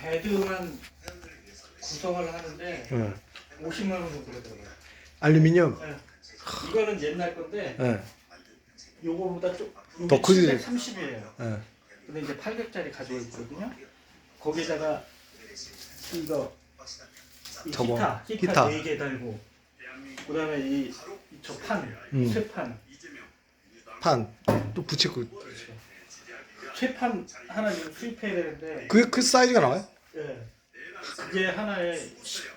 베드만 구성을 하는데 예. 50만 원 정도 들어요. 알루미늄. 예. 이거는 옛날 건데 예. 요거보다 좀더 크지? 30이에요. 예. 근데 이제 800짜리 가지고 있거든요. 거기다가 이거 이 저거, 기타, 기타 기타. 4개 달고 그다음에 이저 판, 음. 쇠판, 판. 또 붙이고. 쇠판 하나 지금 수입해야 되는데 그게 그 사이즈가 나와요? 예. 그게 하나에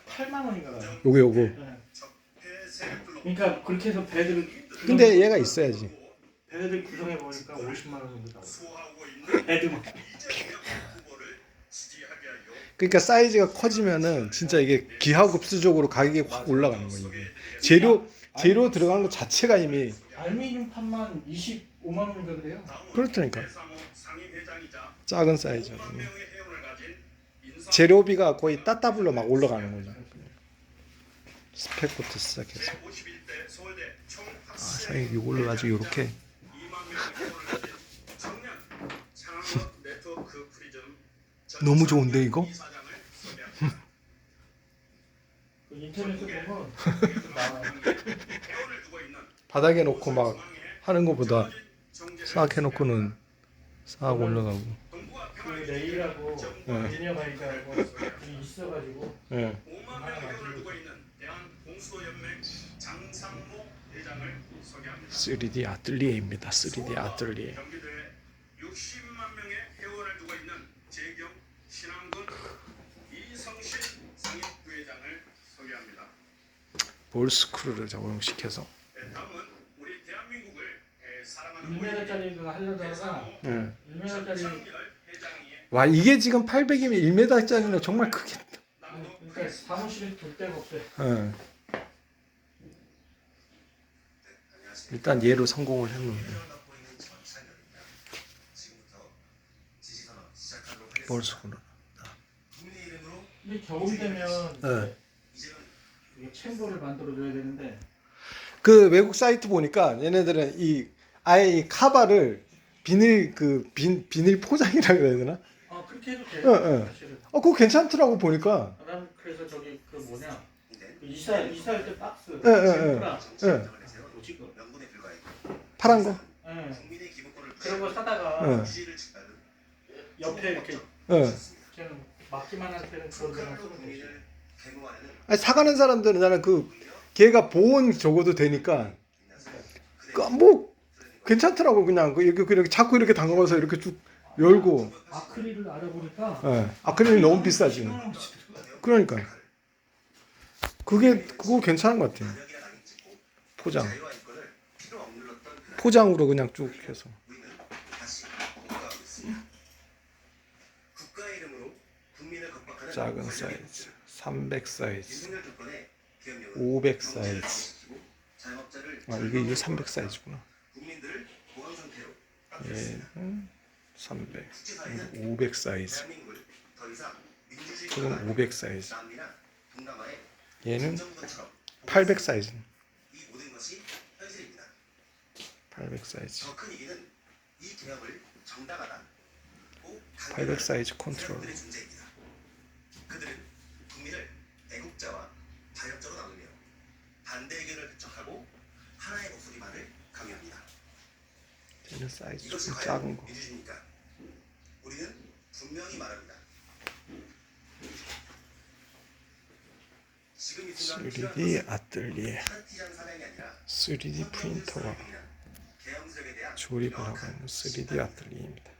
8만 원인가 봐요. 요거 요거. 예. 그러니까 그렇게 해서 배들을 근데 얘가 있어야지. 배들 구성해 보니까 50만 원 정도 나와요. 배드만. 그러니까 사이즈가 커지면은 진짜 이게 기하급수적으로 가격이 확 올라가는 거예요. 이게. 재료 재료 들어가는 것 자체가 이미 알루미늄 판만 25만 원인가 그래요. 그렇다니까. 작은 사이즈. 재료비가 거의 따따블로 막 올라가는 거죠. 스펙부터 시작해서. 아, 사장님 이걸로 가지고 이렇게 너무 좋은데 이거? 그. 바닥에 놓고 막 하는 것보다 싹 해놓고는 싹 올라가고. 그 레일하고 네. 엔지니어 있어가지고 예. 하나 가지고 3D 아틀리에입니다. 3D 아틀리에. 경기도에 60만 명의 회원을 두고 있는 재경 신앙군 이성신 상임부회장을 소개합니다. 볼스크루를 적용시켜서. 네, 다음은 우리 대한민국을 에, 사랑하는 1m짜리 그거 하려다가 예. 1m짜리 장렬 회장이 와 이게 지금 800이면 1m짜리는 정말 크겠다. 그러니까 사무실에 둘 데가 없어요. 예. 일단 얘로 성공을 했는데. 볼스크루. 근데 겨울 되면 네. 이게 챔버를 만들어줘야 되는데 그 외국 사이트 보니까 얘네들은 이 아예 이 카바를 비닐 그 빈, 비닐 포장이라 그래야 되나? 아 그렇게 해도 예, 돼요. 예. 사실은. 어 그거 괜찮더라고 보니까. 아, 난 그래서 저기 그 뭐냐 그 이사 이사할 때 박스 예, 예, 예. 챔프라 예. 그 파란 거. 예. 그런 거 사다가 예. 옆에 이렇게 예. 그냥 막기만 할 때는 그런 데만 쓰면 되지. 아니 사가는 사람들은 나는 그 걔가 보온 적어도 되니까 그뭐 괜찮더라고 그냥. 그 이렇게 이렇게 자꾸 이렇게 담가서 이렇게 쭉 열고. 아크릴을 알아보니까 예. 아크릴이 너무 비싸지. 그러니까. 그게 그거 괜찮은 것 같아요. 포장. 포장으로 그냥 쭉 해서. 작은 사이즈. 300 사이즈. 윤석열 정권의 계엄령은 500 사이즈. 아 이게 이게 300 사이즈구나 얘는 300 500 사이즈 그건 500 사이즈 얘는 정부처럼 800 사이즈 이 모든 것이 현실입니다. 800 사이즈 더큰 이기는 이 개혁을 정당하다. 800 사이즈 컨트롤. 그들은 국민을 애국자와 자역자로 나누며 반대 의견을 배척하고 하나의 목소리만을 강요합니다. 얘는 사이즈 과연 작은 거 민주주의입니까? 우리는 분명히 말합니다. 지금 이 순간 3D 아틀리에 파티장 사냥이 아니라 3D 프린터와 조립을 하고 있는 3D 아틀리에입니다